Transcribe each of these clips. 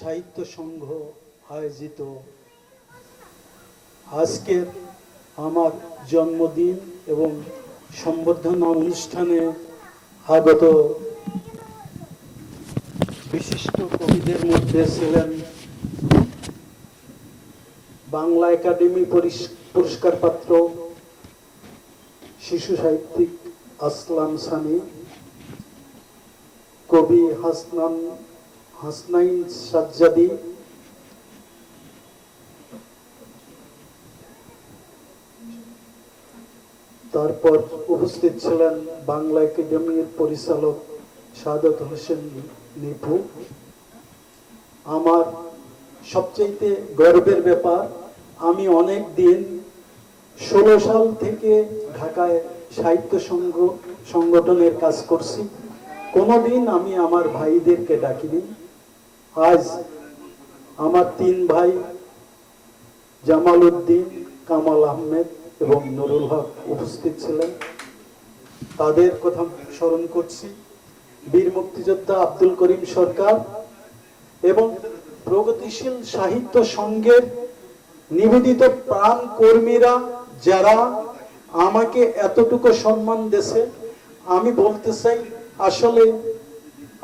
সাহিত্য সংঘ আয়োজিত। আজকের আমার জন্মদিন এবং সম্বর্ধনা অনুষ্ঠানে আগত বিশিষ্ট কবিদের মধ্যে ছিলেন বাংলা একাডেমি পরিস- পুরস্কার পাত্র শিশু সাহিত্যিক আসলাম সানি, কবি হাসনান হাসনাইন সাজ্জাদি। তারপর উপস্থিত ছিলেন বাংলা একাডেমির পরিচালক সাদত হোসেন নিপু। আমার সবচেয়ে গর্বের ব্যাপার, আমি অনেক দিন ষোলো সাল থেকে ঢাকায় সাহিত্য সংঘ সংগঠনের কাজ করছি। কোনোদিন আমি আমার ভাইদেরকে ডাকিনি। আজ আমার তিন ভাই, জামাল উদ্দিন, কামাল আহমেদ এবং নুরুল হক উপস্থিত ছিলেন। তাদের কথা স্মরণ করছি। বীর মুক্তিযোদ্ধা আব্দুল করিম সরকার এবং প্রগতিশীল সাহিত্য সংঘের নিবেদিত প্রাণ কর্মীরা যারা আমাকে এতটুকু সম্মান দেছে, আমি বলতে চাই, আসলে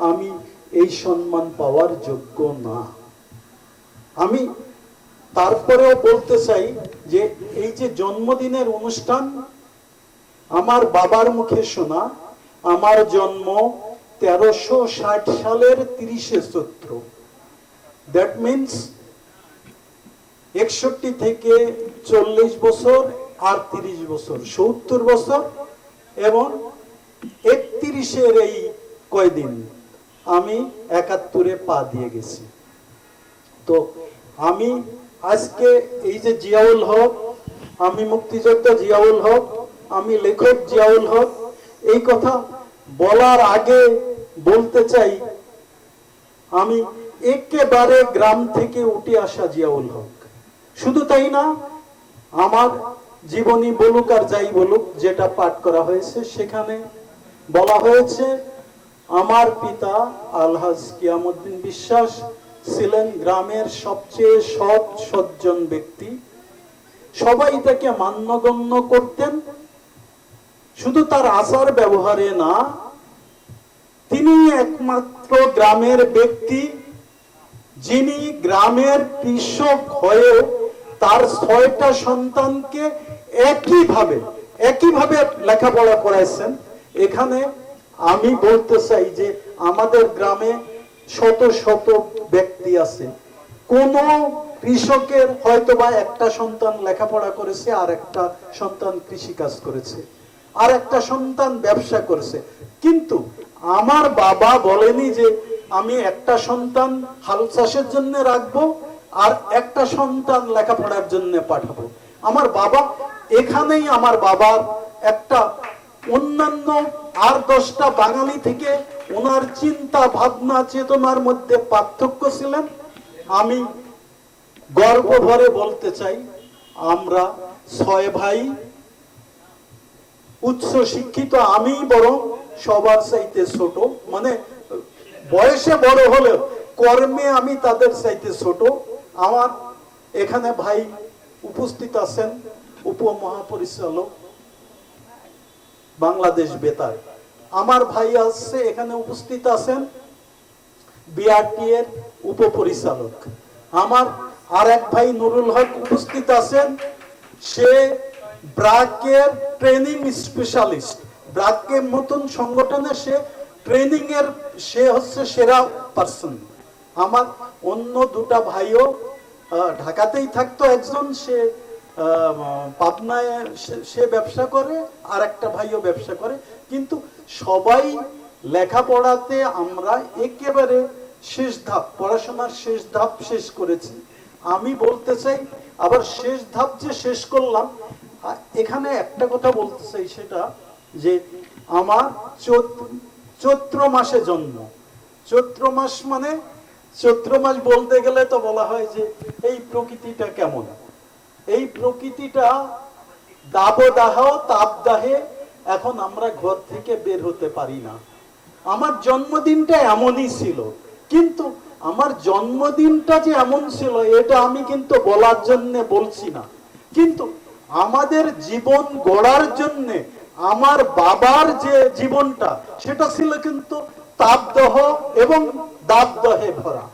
আমি এই সম্মান পাওয়ার যোগ্য না। আমি তারপরেও বলতে চাই যে, এই যে জন্মদিনের অনুষ্ঠান, আমার বাবার মুখে শোনা, আমার জন্ম তেরোশো ষাট সালের তিরিশে চৈত্র। দ্যাট মিনস একষট্টি থেকে চল্লিশ বছর আর তিরিশ বছর, সত্তর বছর, এবং একত্রিশের এই কয়দিন। আমি একাত্তরে পা দিয়ে গেছি। তো আমি আজকে এই যে জিয়াউল হক, আমি মুক্তিযোদ্ধা জিয়াউল হক, আমি লেখক জিয়াউল হক, এই কথা বলার আগে বলতে চাই, আমি একেবারে গ্রাম থেকে উঠে আসা জিয়াউল হক। শুধু তাই না, আমার জীবনী বলুক আর যাই বলুক, যেটা পাঠ করা হয়েছে সেখানে বলা হয়েছে আমার পিতা আলহাজ কিয়ামুদ্দিন বিশ্বাস ছিলেন গ্রামের সবচেয়ে সৎ সজ্জন ব্যক্তি। সবাই তাকে মান্যগণ্য করতেন। শুধু তার আচার ব্যবহারে না, তিনি একমাত্র গ্রামের ব্যক্তি যিনি গ্রামের কৃষক হয়েও তার ছয়টা সন্তানকে একইভাবে একইভাবে লেখাপড়া করাইছেন। এখানে আমি বলতে চাই যে আমাদের গ্রামে শত শত ব্যক্তি আছে। কোন কৃষকের হয়তো বা একটা সন্তান লেখাপড়া করেছে আর একটা সন্তান কৃষি কাজ করেছে, আর একটা সন্তান ব্যবসা করেছে। কিন্তু আমার বাবা বলেনি যে আমি একটা সন্তান হাল চাষের জন্য রাখব আর একটা সন্তান লেখাপড়ার জন্য পাঠাবো। আমার বাবা, এখানেই আমার বাবার একটা অন্যান্য আর দশটা বাঙালি থেকে ওনার চিন্তা, ভাবনা, চেতনার মধ্যে পার্থক্য ছিলেন। আমি গর্ব ভরে বলতে চাই, আমরা ছয় ভাই, উচ্চ শিক্ষিত আমি বরং সবার চাইতে ছোট। মানে বয়সে বড় হলেও কর্মে আমি তাদের চাইতে ছোট। আমার এখানে ভাই উপস্থিত আছেন, উপমহাপরিচালক বাংলাদেশ বেতার। আমার ভাই আছে, এখানে উপস্থিত আছেন বিআরটি এর উপপরিচালক। আমার আর এক ভাই নুরুল হক উপস্থিত আছেন, সে ব্রাকের ট্রেনিং স্পেশালিস্ট। ব্রাকের মতন সংগঠনে সে ট্রেনিং এর সে হচ্ছে সেরা পার্সন আমার অন্য দুটা ভাইও ঢাকাতেই থাকতো, একজন সে পাবনায় সে- ব্যবসা করে আর একটা ভাইও ব্যবসা করে। কিন্তু সবাই লেখাপড়াতে আমরা একেবারে শেষ ধাপ, পড়াশোনার শেষ ধাপ শেষ করেছি। আমি বলতে চাই, আবার শেষ ধাপ যে শেষ করলাম এখানে একটা কথা বলতে চাই সেটা যে আমার চৈত- চৈত্র মাসে জন্ম। চৈত্র মাস মানে চৈত্র মাস বলতে গেলে তো বলা হয় যে এই প্রকৃতিটা কেমন? এই প্রকৃতিটা দাবদাহ, তাপদাহে এখন আমরা ঘর থেকে বের হতে পারি না। আমার জন্মদিনটা এমনই ছিল, কিন্তু আমার জন্মদিনটা যে এমন ছিল, এটা আমি কিন্তু বলার জন্য বলছি না। কিন্তু আমাদের জীবন গড়ার জন্য, আমার বাবার যে জীবনটা, সেটা ছিল কিন্তু তাপদহ এবং দাবদহে ভরা।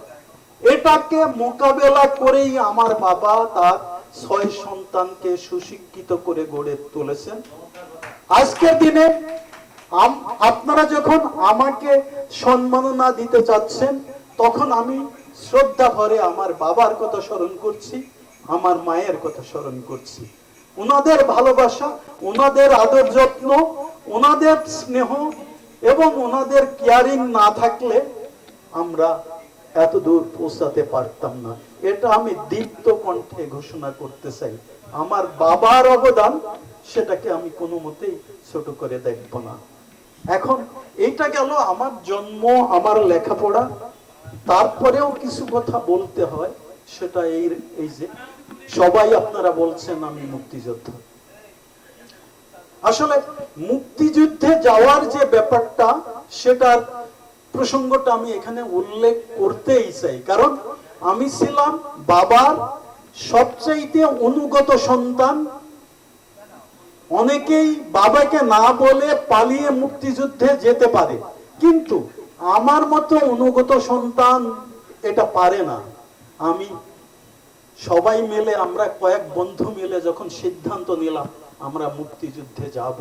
এটাকে মোকাবেলা করেই আমার বাবা তার ছয় সন্তানকে সুশিক্ষিত করে গড়ে তুলেছেন। আজকের দিনে আপনারা যখন আমাকে সম্মাননা দিতে চাচ্ছেন, তখন আমি শ্রদ্ধা ভরে আমার বাবার কথা স্মরণ করছি, আমার মায়ের কথা স্মরণ করছি। ওনাদের ভালোবাসা ওনাদের আদর যত্ন ওনাদের স্নেহ এবং ওনাদের কেয়ারিং না থাকলে আমরা এত দূর পৌঁছাতে পারতাম না। এটা আমি দীপ্ত কণ্ঠে ঘোষণা করতে চাই। আমার বাবার অবদান সেটাকে আমি কোনো মতেই ছোট করে দেখব না। এখন এইটা গেল আমার জন্ম, আমার লেখাপড়া। তারপরেও কিছু কথা বলতে হয়, সেটা এই এই যে সবাই আপনারা বলছেন আমি মুক্তিযোদ্ধা। আসলে মুক্তিযুদ্ধে যাওয়ার যে ব্যাপারটা, সেটার প্রসঙ্গটা আমি এখানে উল্লেখ করতেই চাই। কারণ আমি ছিলাম বাবার সবচাইতে অনুগত সন্তান। অনেকেই বাবাকে না বলে পালিয়ে মুক্তিযুদ্ধে যেতে পারে। কিন্তু আমার মতো অনুগত সন্তান এটা পারে না। আমি সবাই মিলে, আমরা কয়েক বন্ধু মিলে যখন সিদ্ধান্ত নিলাম আমরা মুক্তিযুদ্ধে যাব,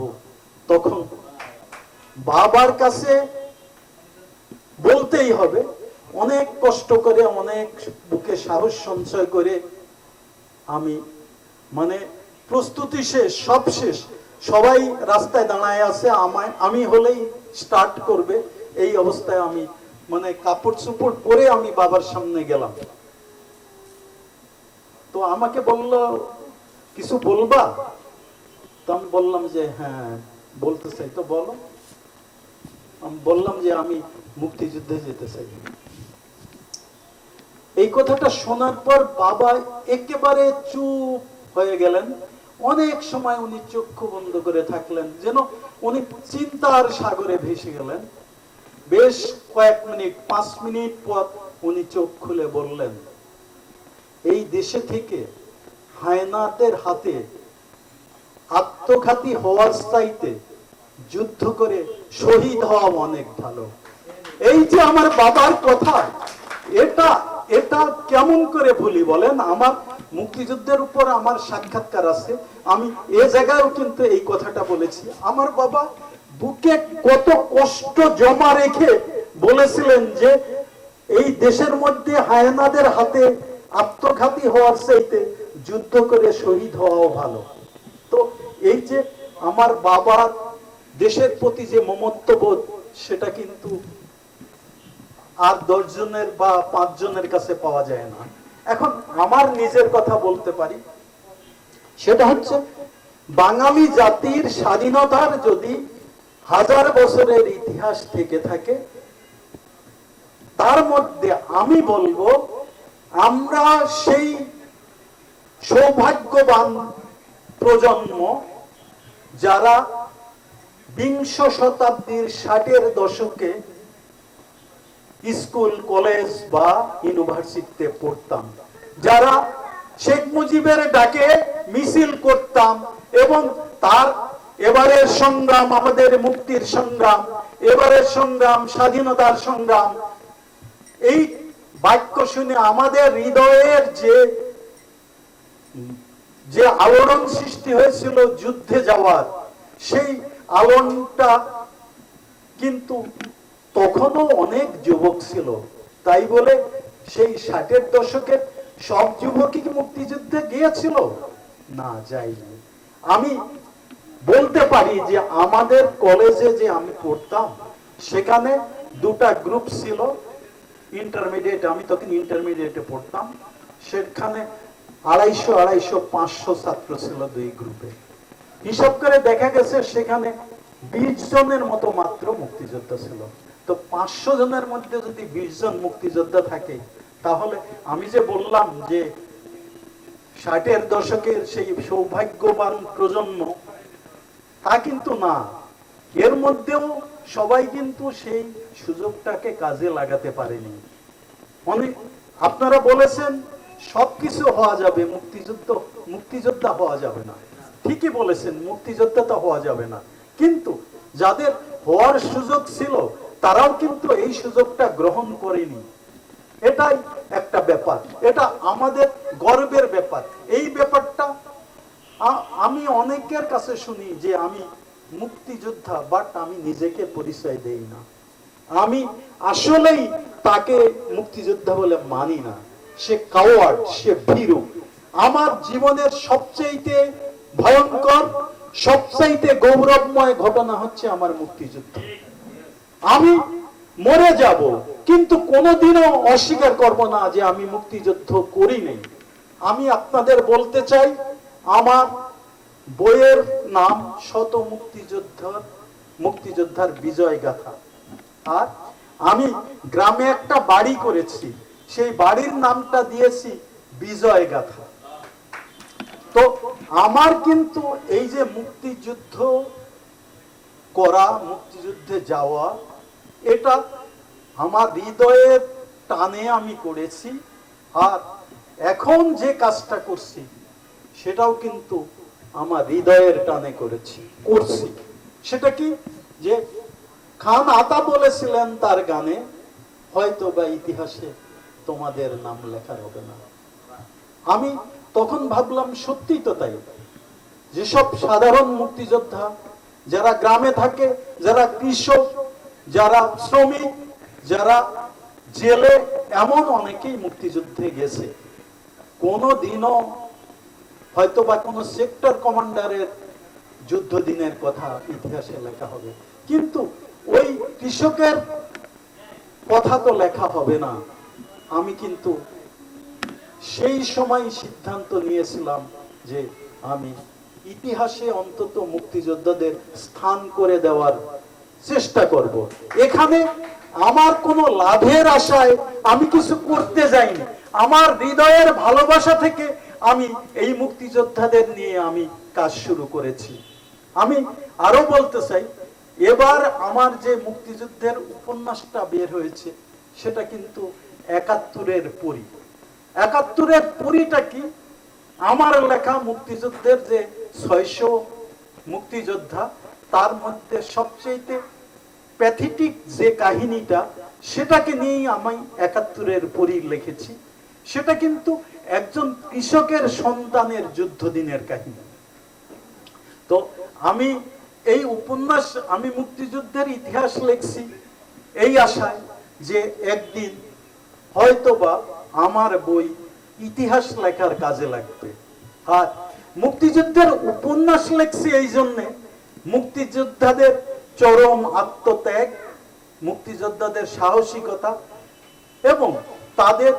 তখন বাবার কাছে বলতেই হবে, অনেক কষ্ট করে, অনেক বুকে সাহস সঞ্চয় করে আমি মানে প্রস্তুতি শেষ, সব শেষ। সবাই রাস্তায় দাঁড়ায় আছে, আমায়, আমি হলেই স্টার্ট করবে। এই অবস্থায় আমি মানে কাপড় চুপড় পরে আমি বাবার সামনে গেলাম। তো আমাকে বলল, কিছু বলবা? তো আমি বললাম যে হ্যাঁ বলতে চাই। তো বলো, আমি বললাম যে, আমি মুক্তিযুদ্ধে যেতে চাই। এই কথাটা শোনার পর বাবা একেবারে চুপ হয়ে গেলেন। অনেক সময় উনি চক্ষু বন্ধ করে থাকলেন, যেন উনি চিন্তার সাগরে ভেসে গেলেন। বেশ কয়েক মিনিট, পাঁচ মিনিট পর উনি চোখ খুলে বললেন, এই দেশে থেকে হায়নাতের হাতে আত্মঘাতী হওয়ার চাইতে যুদ্ধ করে শহীদ হওয়া অনেক ভালো। এই যে আমার বাবার কথা, এটা এটা কেমন করে ভুলি বলেন? আমার মুক্তিযুদ্ধের উপর আমার সাক্ষাৎকার আছে। আমি এ জায়গায়ও কিন্তু এই কথাটা বলেছি। আমার বাবা বুকে কত কষ্ট জমা রেখে বলেছিলেন যে, এই দেশের মধ্যে হায়নাদের হাতে আত্মঘাতী হওয়ার চাইতে যুদ্ধ করে শহীদ হওয়াও ভালো। তো এই যে আমার বাবার দেশের প্রতি যে মমত্ববোধ, সেটা কিন্তু আর দশ জনের বা পাঁচ জনের কাছে পাওয়া যায় না। এখন আমার নিজের কথা বলতে পারি। সেটা হচ্ছে, বাঙালি জাতির স্বাধীনতার যদি হাজার বছরের ইতিহাস থেকে থাকে, তার মধ্যে আমি বলব, আমরা সেই সৌভাগ্যবান প্রজন্ম যারা বিংশ শতাব্দীর ষাটের দশকে স্কুল, কলেজ বা ইউনিভার্সিটিতে পড়তাম। যারা শেখ মুজিবের ডাকে মিছিল করতাম এবং তার এবারের সংগ্রাম, আমাদের মুক্তির সংগ্রাম, এবারের সংগ্রাম, স্বাধীনতার সংগ্রাম, এই বাক্য শুনে আমাদের হৃদয়ের যে যে আলোড়ন সৃষ্টি হয়েছিল যুদ্ধে যাওয়ার, সেই আলোড়নটা কিন্তু তখনও অনেক যুবক ছিল। তাই বলে সেই ষাটের দশকের সব যুবকই কি মুক্তিযুদ্ধে গিয়েছিল? না যাইনি আমি বলতে পারি যে আমাদের কলেজে যে আমি পড়তাম, সেখানে দুটা গ্রুপ ছিল। ইন্টারমিডিয়েট, আমি তখন ইন্টারমিডিয়েটে পড়তাম। সেখানে আড়াইশো আড়াইশো, পাঁচশো ছাত্র ছিল দুই গ্রুপে। হিসাব করে দেখা গেছে সেখানে বিশ জনের মতো মাত্র মুক্তিযোদ্ধা ছিল। তো পাঁচশো জনের মধ্যে যদি বিশ জন মুক্তিযোদ্ধা থাকে, তাহলে আমি যে বললাম যে ষাটের দশকের সেই সৌভাগ্যবান প্রজন্ম, তা কিন্তু না। এর মধ্যেও সবাই কিন্তু সেই সুযোগটাকে কাজে লাগাতে পারেনি। অনেক আপনারা বলেছেন, সবকিছু হওয়া যাবে, মুক্তিযুদ্ধ, মুক্তিযোদ্ধা হওয়া যাবে না। ঠিকই বলেছেন, মুক্তিযোদ্ধা তো হওয়া যাবে না। কিন্তু যাদের হওয়ার সুযোগ ছিল তারাও কিন্তু এই সুযোগটা গ্রহণ করেনি। এটাই একটা ব্যাপার। এটা আমাদের গর্বের ব্যাপার। এই ব্যাপারটা আমি অনেকের কাছে শুনি যে আমি মুক্তিযোদ্ধা বাট আমি নিজেকে পরিচয় দেই না। আমি আসলেই তাকে মুক্তিযোদ্ধা বলে মানি না। সে কাওয়ার্ড সে ভীরু। আমার জীবনের সবচাইতে ভয়ঙ্কর, সবচাইতে গৌরবময় ঘটনা হচ্ছে আমার মুক্তিযুদ্ধ। আমি মরে যাব, কিন্তু কোনোদিনও অস্বীকার করব না যে আমি মুক্তিযুদ্ধ করি নাই। আমি আপনাদের বলতে চাই, আমার বইয়ের নাম শত মুক্তিযোদ্ধার মুক্তিযোদ্ধার বিজয় গাথা। আর আমি গ্রামে একটা বাড়ি করেছি, সেই বাড়ির নামটা দিয়েছি বিজয় গাথা। তো আমার কিন্তু এই যে মুক্তিযুদ্ধ করা, মুক্তিযুদ্ধে যাওয়া এটা আমার হৃদয়ের টানে আমি করেছি, আর এখন যে কাজটা করছি, সেটাও কিন্তু আমার হৃদয়ের টানে করেছি, করছি। সেটা কি? যে খান আতা বলেছিলেন তার গানে, হয়তো বা ইতিহাসে তোমাদের নাম লেখা হবে না। আমি তখন ভাবলাম সত্যি তো তাই। যেসব সাধারণ মুক্তিযোদ্ধা, যারা গ্রামে থাকে, যারা কৃষক যারা শ্রমিক, যারা জেলে, এমন অনেকেই মুক্তিযুদ্ধে গেছে। কোনো দিনও হয়তো বা কোনো সেক্টর কমান্ডারের যুদ্ধ দিনের কথা ইতিহাসে লেখা হবে। কিন্তু ওই কৃষকের কথা তো লেখা হবে না। আমি কিন্তু সেই সময় সিদ্ধান্ত নিয়েছিলাম যে আমি ইতিহাসে অন্তত মুক্তিযোদ্ধাদের স্থান করে দেওয়ার চেষ্টা করব। এখানে আমার কোনো লাভের আশায় আমি কিছু করতে যাইনি। আমার হৃদয়ের ভালোবাসা থেকে আমি এই মুক্তিযোদ্ধাদের নিয়ে আমি কাজ শুরু করেছি। আমি আরও বলতে চাই, এবার আমার যে মুক্তিযুদ্ধের উপন্যাসটা বের হয়েছে, সেটা কিন্তু একাত্তরের পরি। একাত্তরের পুরীটা কি? আমার লেখা মুক্তিযুদ্ধের যে ছয়শো মুক্তিযোদ্ধা, তার মধ্যে সবচেয়ে প্যাথেটিক যে কাহিনীটা, সেটাকে নিয়েই আমি একাত্তরের পরি লিখেছি। সেটা কিন্তু একজন কৃষকের সন্তানের যুদ্ধ দিনের কাহিনী। তো আমি এই উপন্যাস, আমি মুক্তিযুদ্ধের ইতিহাস লিখছি এই আশায় যে একদিন হয়তোবা আমার বই ইতিহাস লেখার কাজে লাগবে। আর মুক্তিযুদ্ধের উপন্যাস লেখছি এই জন্যে মুক্তিযোদ্ধাদের চরম আত্মত্যাগ, মুক্তিযোদ্ধাদের সাহসিকতা এবং তাদের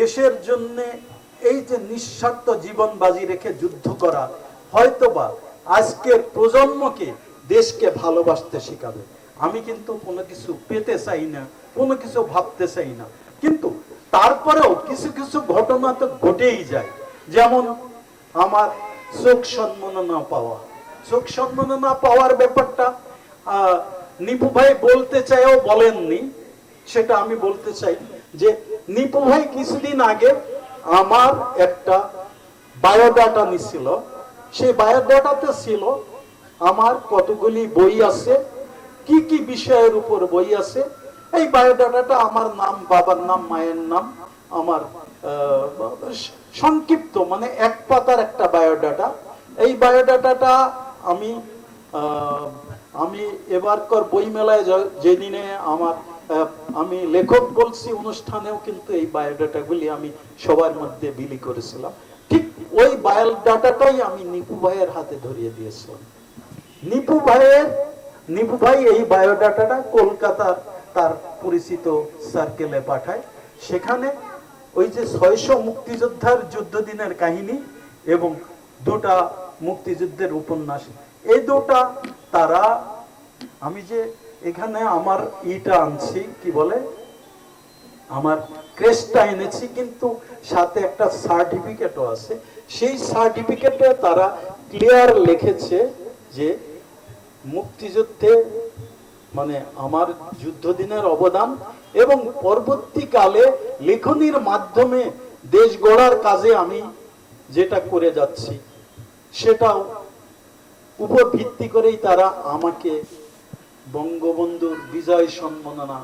দেশের জন্য এই যে নিঃস্বার্থ জীবন বাজি রেখে যুদ্ধ করা, হয়তোবা আজকের প্রজন্মকে দেশকে ভালোবাসতে শেখাবে। আমি কিন্তু কোনো কিছু পেতে চাই না, কোনো কিছু ভাবতে চাই না। কিন্তু তারপরেও কিছু কিছু ঘটনা তো ঘটেই যায়। যেমন আমার চোখ সম্মাননা পাওয়া। চোখ সম্মাননা পাওয়ার ব্যাপারটা নিপু ভাই বলতে চাইও বলেননি, সেটা আমি বলতে চাই যে নিপু ভাই কিছুদিন আগে আমার একটা বায়োডাটা নিছিল। সেই বায়োডাটাতে ছিল আমার কতগুলি বই আছে, কি কি বিষয়ের উপর বই আছে। এই বায়োডাটাটা আমার নাম, বাবার নাম, মায়ের নাম, আমার সংক্ষিপ্ত মানে এক পাতার একটা বায়োডাটা। এই বায়োডাটাটা আমি আমি এবারকার বই মেলায় যেদিনে আমার আমি লেখক বলছি অনুষ্ঠানেও কিন্তু এই বায়োডাটাগুলি আমি সবার মধ্যে বিলি করেছিলাম। ঠিক ওই বায়োডাটাটাই আমি নিপু ভাইয়ের হাতে ধরিয়ে দিয়েছিলাম। নিপু ভাইয়ের, নিপু ভাই এই বায়োডাটাটা কলকাতার তার পরিচিত সার্কেলে পাঠায়। সেখানে ওই যে ছয়শো মুক্তিযোদ্ধার যুদ্ধ দিনের কাহিনী এবং দুটা মুক্তিযুদ্ধের উপন্যাস। এই দুটা তারা, আমি যে এখানে আমার ইটা আনছি, কি বলে? আমার ক্রেস্টটা এনেছি, কিন্তু সাথে একটা সার্টিফিকেটও আছে। সেই সার্টিফিকেটে তারা ক্লিয়ার লিখেছে যে মুক্তিযুদ্ধে মানে আমার যুদ্ধদিনের অবদান এবং পরবর্তীকালে লেখনির মাধ্যমে দেশ গড়ার কাজে আমি যেটা করে যাচ্ছি, সেটাও উপর ভিত্তি করেই তারা আমাকে বঙ্গবন্ধুর বিজয় সম্মাননা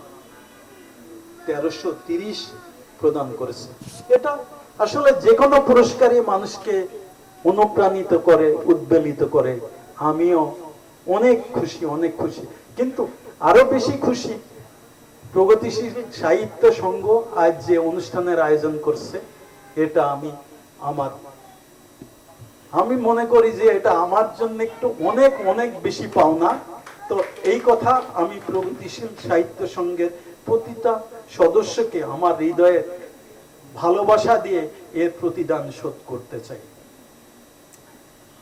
তেরোশো তিরিশ প্রদান করেছে। এটা আসলে যে কোনো পুরস্কারই মানুষকে অনুপ্রাণিত করে, উদ্বেলিত করে। আমিও অনেক খুশি অনেক খুশি। কিন্তু আরও বেশি খুশি প্রগতিশীল সাহিত্য সংঘ আজ যে অনুষ্ঠানের আয়োজন করছে, এটা আমি আমার আমি মনে করি যে এটা আমার জন্য একটু অনেক অনেক বেশি পাওনা। তো এই কথা আমি প্রগতিশীল সাহিত্য সংঘের প্রতিটা সদস্যকে আমার হৃদয়ে ভালোবাসা দিয়ে এর প্রতিদান শোধ করতে চাই।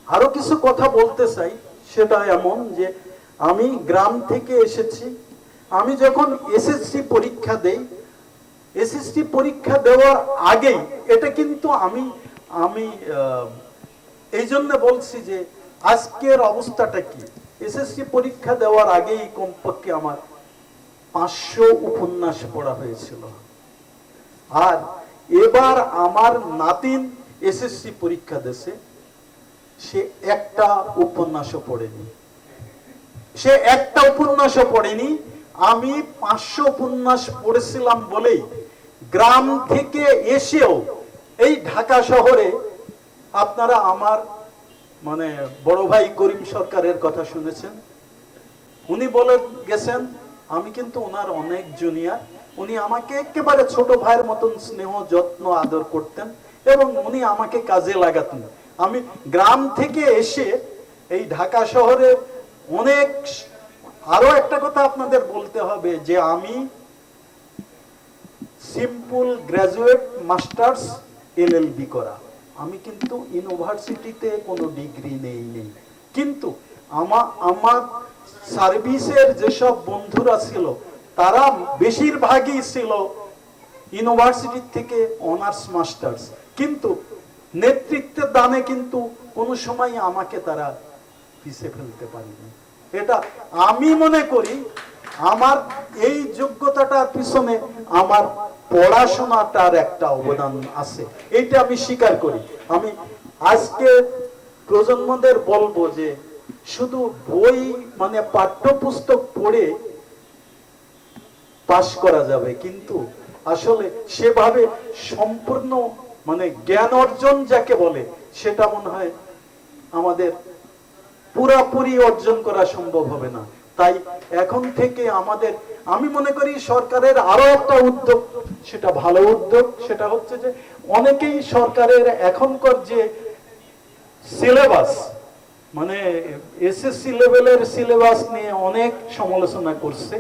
আরও কিছু কথা বলতে চাই, সেটা এমন যে আমি গ্রাম থেকে এসেছি। আমি যখন এসএসসি পরীক্ষা দেই, এসএসসি পরীক্ষা দেওয়ার আগেই, এটা কিন্তু আমি আমি এই জন্য বলছি যে আজকের অবস্থাটা কি? এসএসসি পরীক্ষা দেওয়ার আগেই কমপক্ষে আমার পাঁচশো উপন্যাস পড়া হয়েছিল। আর এবার আমার নাতিন এসএসসি পরীক্ষা দেশে সে একটা উপন্যাসও পড়েনি। সে একটা উপন্যাসও পড়েনি, আমি পাঁচশো উপন্যাস পড়েছিলাম বলেই গ্রাম থেকে এসেও এই ঢাকা শহরে আপনারা আমার মানে বড় ভাই করিম সরকারের কথা শুনেছেন। উনি বলে গেছেন, আমি কিন্তু ওনার অনেক জুনিয়র উনি আমাকে একেবারে ছোট ভাইয়ের মতন স্নেহ, যত্ন, আদর করতেন এবং উনি আমাকে কাজে লাগাতেন। আমি গ্রাম থেকে এসে এই ঢাকা শহরে অনেক আরও একটা কথা আপনাদের বলতে হবে যে আমি সিম্পল গ্রাজুয়েট মাস্টার্স এলএলবি করা। আমি কিন্তু ইউনিভার্সিটিতে কোনো ডিগ্রি নেই নেই কিন্তু আমা, আমার সার্ভিসের যেসব বন্ধুরা ছিল, তারা বেশিরভাগই ছিল ইউনিভার্সিটি থেকে অনার্স মাস্টার্স কিন্তু নেতৃত্বের দানে কিন্তু কোনো সময় আমাকে তারা পিছিয়ে ফেলতে পারেনি। এটা আমি মনে করি, আমার এই যোগ্যতাটার পিছনে আমার পড়াশোনাটার একটা অবদান আছে। এইটা আমি স্বীকার করি। আমি আজকে প্রজন্মদের বলব যে শুধু বই মানে পাঠ্যপুস্তক পড়ে পাশ করা যাবে, কিন্তু আসলে সেভাবে সম্পূর্ণ মানে জ্ঞান অর্জন যাকে বলে, সেটা মনে হয় আমাদের পুরাপুরি অর্জন করা সম্ভব হবে না। তাই এখন থেকে আমাদের, আমি মনে করি সরকারের আরও একটা উদ্যোগ, সেটা ভালো উদ্যোগ, সেটা হচ্ছে যে অনেকেই সরকারের এখনকার যে সিলেবাস মানে এসএসসি লেভেলের সিলেবাস নিয়ে অনেক সমালোচনা করছে।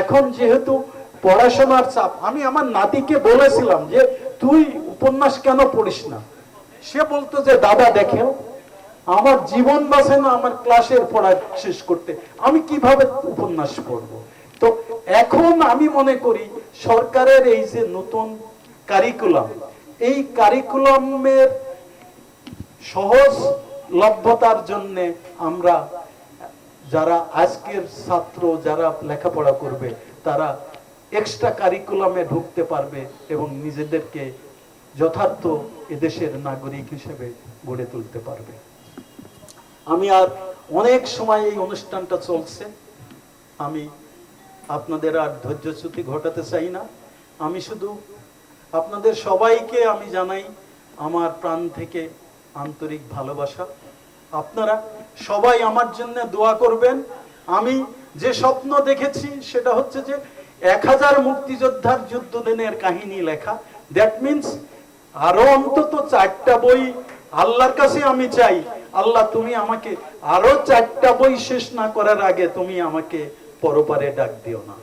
এখন যেহেতু পড়াশোনার চাপ, আমি আমার নাতিকে বলেছিলাম যে, তুই উপন্যাস কেন পড়িস না? সে বলতো যে, দাদা দেখেও আমার জীবন বাঁচে না, আমার ক্লাসের পড়া শেষ করতে। আমি কীভাবে উপন্যাস পড়ব? তো এখন আমি মনে করি, সরকারের এই যে নতুন কারিকুলাম এই কারিকুলামের সহজ লভ্যতার জন্য আমরা, যারা আজকের ছাত্র, যারা লেখাপড়া করবে, তারা এক্সট্রা কারিকুলামে ঢুকতে পারবে এবং নিজেদেরকে যথার্থ এদেশের নাগরিক হিসেবে গড়ে তুলতে পারবে। আমি আর অনেক সময় এই অনুষ্ঠানটা চলছে। আমি আপনাদের আর ধৈর্যচ্যুতি ঘটাতে চাই না। আমি শুধু আপনাদের সবাইকে আমি জানাই আমার প্রাণ থেকে আন্তরিক ভালোবাসা। আপনারা সবাই আমার জন্য দোয়া করবেন। আমি যে স্বপ্ন দেখেছি সেটা হচ্ছে যে এক হাজার মুক্তিযোদ্ধার যুদ্ধ দিনের কাহিনী লেখা। দ্যাট মিনস আরও অন্তত চারটা বই আল্লাহর কাছে আমি চাই, আল্লাহ তুমি আমাকে আরও চারটা বই শেষ না করার আগে তুমি আমাকে পরপারে ডাক দিও না।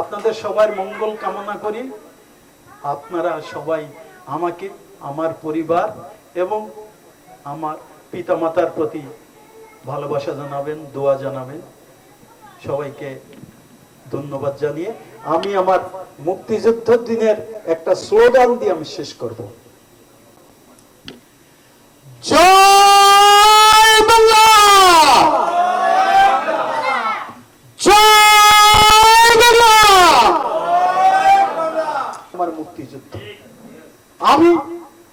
আপনাদের সবার মঙ্গল কামনা করি। আপনারা সবাই আমাকে, আমার পরিবার এবং আমার পিতামাতার প্রতি ভালোবাসা জানাবেন, দোয়া জানাবেন। সবাইকে ধন্যবাদ জানিয়ে আমি আমার মুক্তিযুদ্ধ দিনের একটা স্লোগান দিয়ে আমি শেষ করব। জয় বাংলা! জয় বাংলা! আমার মুক্তিযুদ্ধ। আমি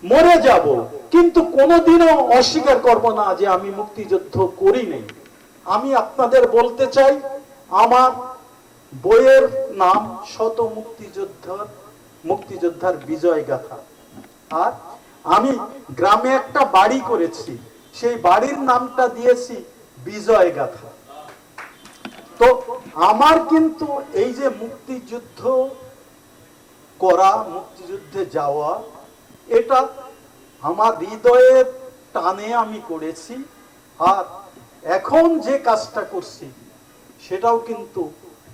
মরে যাব, কিন্তু কোনোদিনও অস্বীকার করব না যে আমি মুক্তিযুদ্ধ করি নাই। আমি আপনাদের বলতে চাই, আমার বইয়ের নাম শত মুক্তিযোদ্ধার মুক্তিযোদ্ধার বিজয় গাথা আর আমি গ্রামে একটা বাড়ি করেছি, সেই বাড়ির নামটা দিয়েছি বিজয় গাথা। তো আমার কিন্তু এই যে মুক্তিযুদ্ধ করা, মুক্তিযুদ্ধে যাওয়া, এটা আমার হৃদয়ের টানে আমি করেছি, আর এখন যে কাজটা করছি, সেটাও কিন্তু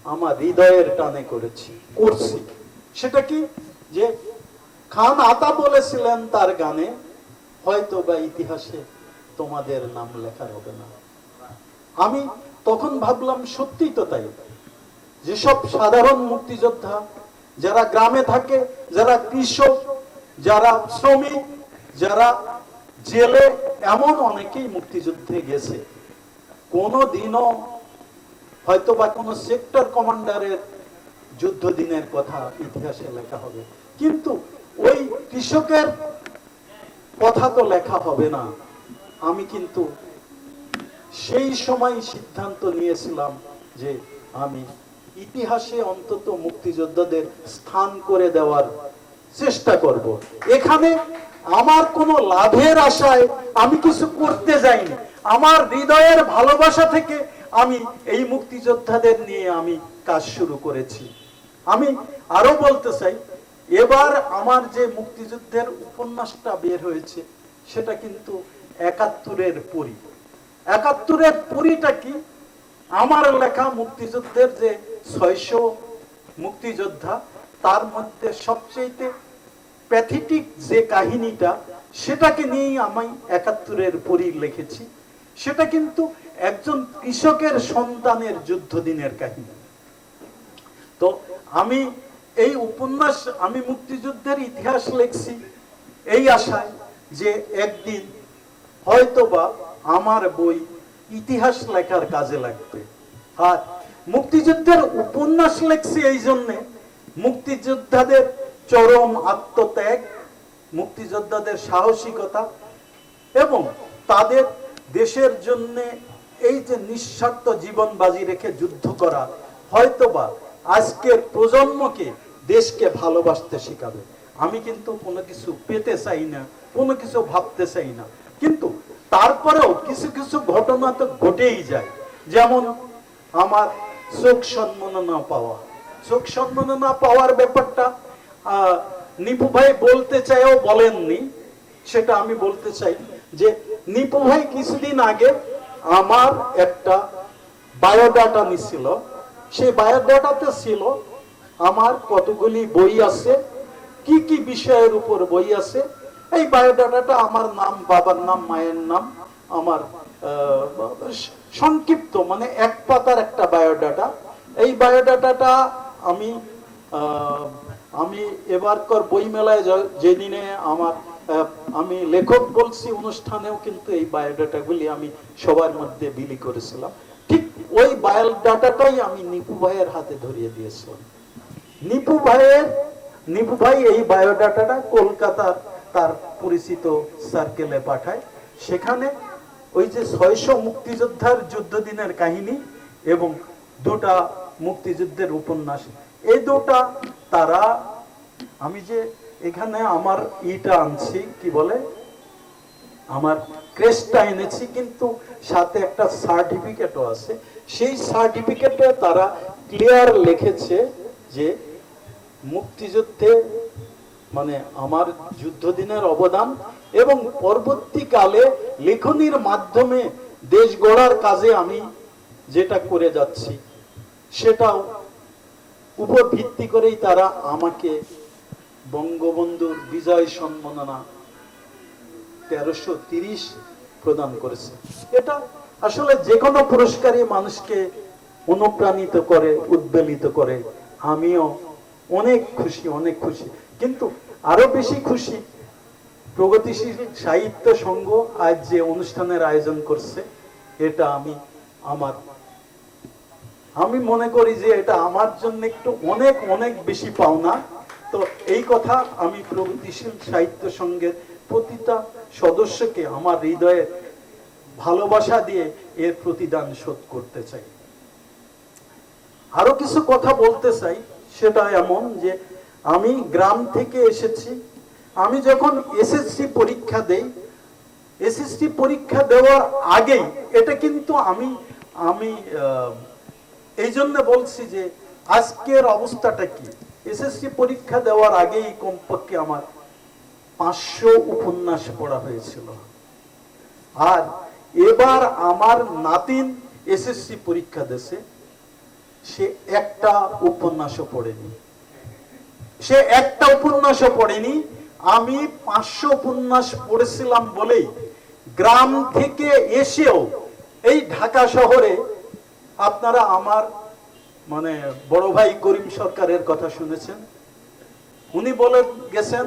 আমার হৃদয়ের টানে করেছি, করছি। সেটা কি? যে খান আতা বলেছিলেন তার গানে, হয়তো বা ইতিহাসে তোমাদের নাম লেখা হবে না। আমি তখন ভাবলাম সত্যি তো তাই। যেসব সাধারণ মুক্তিযোদ্ধা, যারা গ্রামে থাকে, যারা কৃষক, যারা শ্রমিক, যারা জেলে, এমন অনেকেই মুক্তিযুদ্ধে গেছে। কোনো দিনও হয়তো বা কোনো সেক্টর কমান্ডারের যুদ্ধ দিনের কথা ইতিহাসে লেখা হবে। কিন্তু ওই কৃষকের কথা তো লেখা হবে না। আমি কিন্তু সেই সময় সিদ্ধান্ত নিয়েছিলাম যে আমি ইতিহাসে অন্তত মুক্তিযোদ্ধাদের স্থান করে দেওয়ার চেষ্টা করব। এখানে আমার কোনো লাভের আশায় আমি কিছু করতে যাইনি। আমার হৃদয়ের ভালোবাসা থেকে আমি এই মুক্তিযোদ্ধাদের নিয়ে আমি কাজ শুরু করেছি। আমি আরও বলতে চাই এবার আমার যে মুক্তিযুদ্ধের উপন্যাসটা বের হয়েছে, সেটা কিন্তু একাত্তরের পরি। একাত্তরের পুরীটা কি? আমার লেখা মুক্তিযুদ্ধের যে ছয়শো মুক্তিযোদ্ধা, তার মধ্যে সবচেয়ে প্যাথেটিক যে কাহিনীটা, সেটাকে নিয়েই আমি একাত্তরের পরি লিখেছি। সেটা কিন্তু একজন কৃষকের সন্তানের যুদ্ধ দিনের কাহিনী। তো আমি এই উপন্যাস আমি মুক্তিযুদ্ধের ইতিহাস লিখছি এই আশায় যে একদিন হয়তোবা আমার বই ইতিহাস লেখার কাজে লাগবে। আর মুক্তিযুদ্ধের উপন্যাস লেখছি এই জন্যে মুক্তিযোদ্ধাদের চরম আত্মত্যাগ, মুক্তিযোদ্ধাদের সাহসিকতা এবং তাদের দেশের জন্য এই যে নিঃস্বার্থ জীবন বাজি রেখে যুদ্ধ করা, হয়তোবা আজকের প্রজন্মকে দেশকে ভালোবাসতে শেখাবে। আমি কিন্তু কোনো কিছু পেতে চাই না, কোনো কিছু ভাবতে চাই না। কিন্তু তারপরেও কিছু কিছু ঘটনা তো ঘটেই যায়। যেমন আমার চোখ সম্মাননা পাওয়া। চোখ সম্মাননা পাওয়ার ব্যাপারটা নিপু ভাই বলতে চাইও বলেননি। সেটা আমি বলতে চাই যে, নিপু ভাই কিছুদিন আগে আমার একটা বায়োডাটা নিছিল। সেই বায়োডাটাতে ছিল আমার কতগুলি বই আছে? কি কি বিষয়ের উপর বই আছে? এই বায়োডাটাটা আমার নাম, বাবার নাম, মায়ের নাম, আমার সংক্ষিপ্ত মানে এক পাতার একটা বায়োডাটা। এই বায়োডাটাটা আমি আমি এবারকার বইমেলায় যে- যেদিনে আমার আমি লেখক বলছি, অনুষ্ঠানেও কিন্তু এই বায়োডাটাগুলি আমি সবার মধ্যে বিলি করেছিলাম। ঠিক ওই বায়োডাটাটাই আমি নিপু ভাইয়ের হাতে ধরিয়ে দিয়েছিলাম। নিপু ভাইয়ের, নিপু ভাই এই বায়োডাটাটা কলকাতার তার পরিচিত সার্কেলে পাঠায়। সেখানে ওই যে ছয়শো মুক্তিযোদ্ধার যুদ্ধ দিনের কাহিনী এবং দুটা মুক্তিযুদ্ধের উপন্যাস। এই দুটা তারা, আমি যে এখানে আমার ইটা আনছি, কি বলে? আমার ক্রেস্টটা এনেছি, কিন্তু সাথে একটা সার্টিফিকেটও আছে। সেই সার্টিফিকেটে তারা ক্লিয়ার লিখেছে যে মুক্তিযুদ্ধে মানে আমার যুদ্ধদিনের অবদান এবং পরবর্তীকালে লেখনির মাধ্যমে দেশ গড়ার কাজে আমি যেটা করে যাচ্ছি, সেটাও উপর ভিত্তি করেই তারা আমাকে বঙ্গবন্ধুর বিজয় সম্মাননা তেরোশো তিরিশ প্রদান করেছে। এটা আসলে যে কোনো পুরস্কারই মানুষকে অনুপ্রাণিত করে, উদ্বেলিত করে আমিও অনেক খুশি অনেক খুশি। কিন্তু আরও বেশি খুশি প্রগতিশীল সাহিত্য সংঘ আজ যে অনুষ্ঠানের আয়োজন করছে, এটা আমি আমার আমি মনে করি যে এটা আমার জন্য একটু অনেক অনেক বেশি পাওনা। তো এই কথা আমি প্রগতিশীল সাহিত্য সংঘের প্রতিটা সদস্যকে আমার হৃদয়ে ভালোবাসা দিয়ে এর প্রতিদান শোধ করতে চাই। আরও কিছু কথা বলতে চাই, সেটা এমন যে আমি গ্রাম থেকে এসেছি। আমি যখন এসএসসি পরীক্ষা দেই, এসএসসি পরীক্ষা দেওয়ার আগেই, এটা কিন্তু আমি আমি এই জন্য বলছি যে আজকের অবস্থাটা কি? এসএসসি পরীক্ষা দেওয়ার আগেই কমপক্ষে আমার পাঁচশো উপন্যাস পড়া হয়েছিল। আর এবার আমার নাতিন এসএসসি পরীক্ষা দেশে সে একটা উপন্যাসও পড়েনি। সে একটা উপন্যাসও পড়েনি। আমি পাঁচশো উপন্যাস পড়েছিলাম বলেই গ্রাম থেকে এসেও এই ঢাকা শহরে আপনারা আমার মানে বড় ভাই করিম সরকারের কথা শুনেছেন। উনি বলে গেছেন,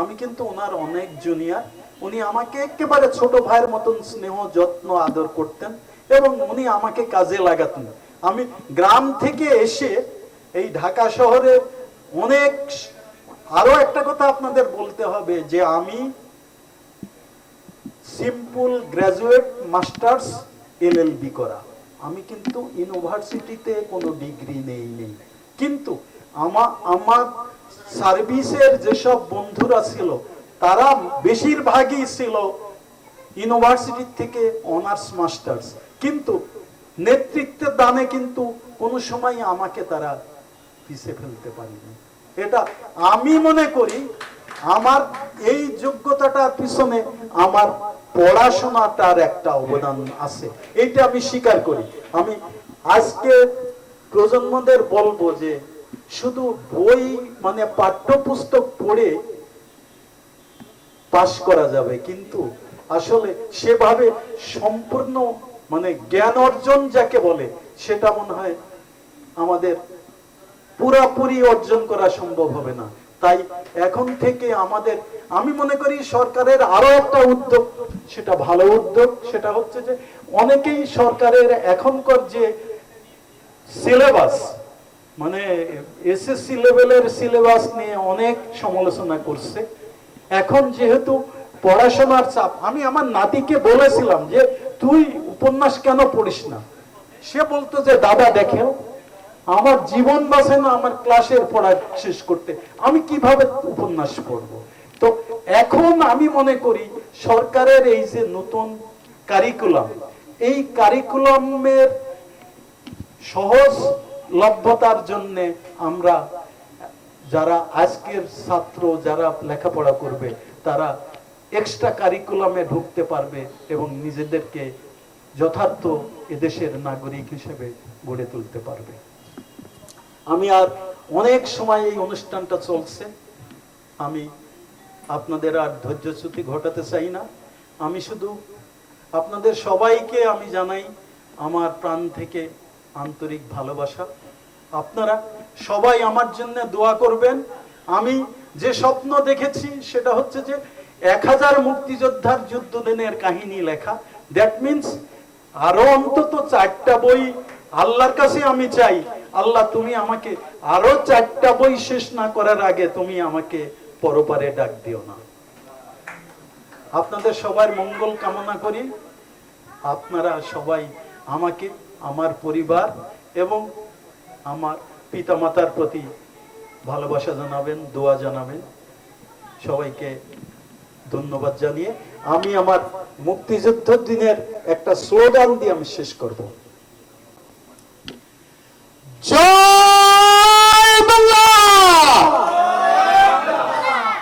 আমি কিন্তু ওনার অনেক জুনিয়ার। উনি আমাকে একেবারে ছোট ভাইয়ের মতন স্নেহ, যত্ন, আদর করতেন এবং উনি আমাকে কাজে লাগাতেন। আমি গ্রাম থেকে এসে এই ঢাকা শহরে অনেক আরও একটা কথা আপনাদের বলতে হবে যে আমি সিম্পল গ্রাজুয়েট মাস্টার্স এলএলবি করা। আমি কিন্তু ইউনিভার্সিটিতে কোনো ডিগ্রি নেই নেই। কিন্তু আমা, আমার সার্ভিসের যেসব বন্ধুরা ছিল, তারা বেশিরভাগই ছিল ইউনিভার্সিটি থেকে অনার্স মাস্টার্স। কিন্তু নেতৃত্বের দানে কিন্তু কোনো সময় আমাকে তারা পিছে ফেলতে পারেনি। এটা আমি মনে করি, আমার এই যোগ্যতাটার পিছনে আমার পড়াশোনাটার একটা অবদান আছে। এইটা আমি স্বীকার করি। আমি আজকে প্রজন্মদের বলব যে, শুধু বই মানে পাঠ্যপুস্তক পড়ে পাশ করা যাবে, কিন্তু আসলে সেভাবে সম্পূর্ণ মানে জ্ঞান অর্জন যাকে বলে, সেটা মনে হয় আমাদের পুরাপুরি অর্জন করা সম্ভব হবে না। তাই এখন থেকে আমাদের, আমি মনে করি সরকারের আরও একটা উদ্যোগ, সেটা ভালো উদ্যোগ, সেটা হচ্ছে যে অনেকেই সরকারের এখনকার যে সিলেবাস মানে এসএসসি লেভেলের সিলেবাস নিয়ে অনেক সমালোচনা করছে। এখন যেহেতু পড়াশোনার চাপ, আমি আমার নাতিকে বলেছিলাম যে তুই উপন্যাস কেন পড়িস না? সে বলতো যে, দাদা দেখেও আমার জীবন বাঁচে না, আমার ক্লাসের পড়া শেষ করতে। আমি কীভাবে উপন্যাস পড়ব? তো এখন আমি মনে করি, সরকারের এই যে নতুন কারিকুলাম এই কারিকুলামের সহজ লভ্যতার জন্য আমরা, যারা আজকের ছাত্র, যারা লেখাপড়া করবে, তারা এক্সট্রা কারিকুলামে ঢুকতে পারবে এবং নিজেদেরকে যথার্থ এদেশের নাগরিক হিসেবে গড়ে তুলতে পারবে। আমি আর অনেক সময় এই অনুষ্ঠানটা চলছে। আমি আপনাদের আর ধৈর্যচ্যুতি ঘটাতে চাই না। আমি শুধু আপনাদের সবাইকে আমি জানাই আমার প্রাণ থেকে আন্তরিক ভালোবাসা। আপনারা সবাই আমার জন্য দোয়া করবেন। আমি যে স্বপ্ন দেখেছি সেটা হচ্ছে যে এক হাজার মুক্তিযোদ্ধার যুদ্ধ দিনের কাহিনী লেখা। দ্যাট মিনস আরও অন্তত চারটা বই আল্লাহর কাছে আমি চাই। আল্লাহ, তুমি আমাকে আরও চারটা বই শেষ না করার আগে তুমি আমাকে পরপারে ডাক দিও না। আপনাদের সবার মঙ্গল কামনা করি। আপনারা সবাই আমাকে, আমার পরিবার এবং আমার পিতামাতার প্রতি ভালোবাসা জানাবেন, দোয়া জানাবেন। সবাইকে ধন্যবাদ জানিয়ে আমি আমার মুক্তিযুদ্ধ দিনের একটা স্লোগান দিয়ে আমি শেষ করব। জয়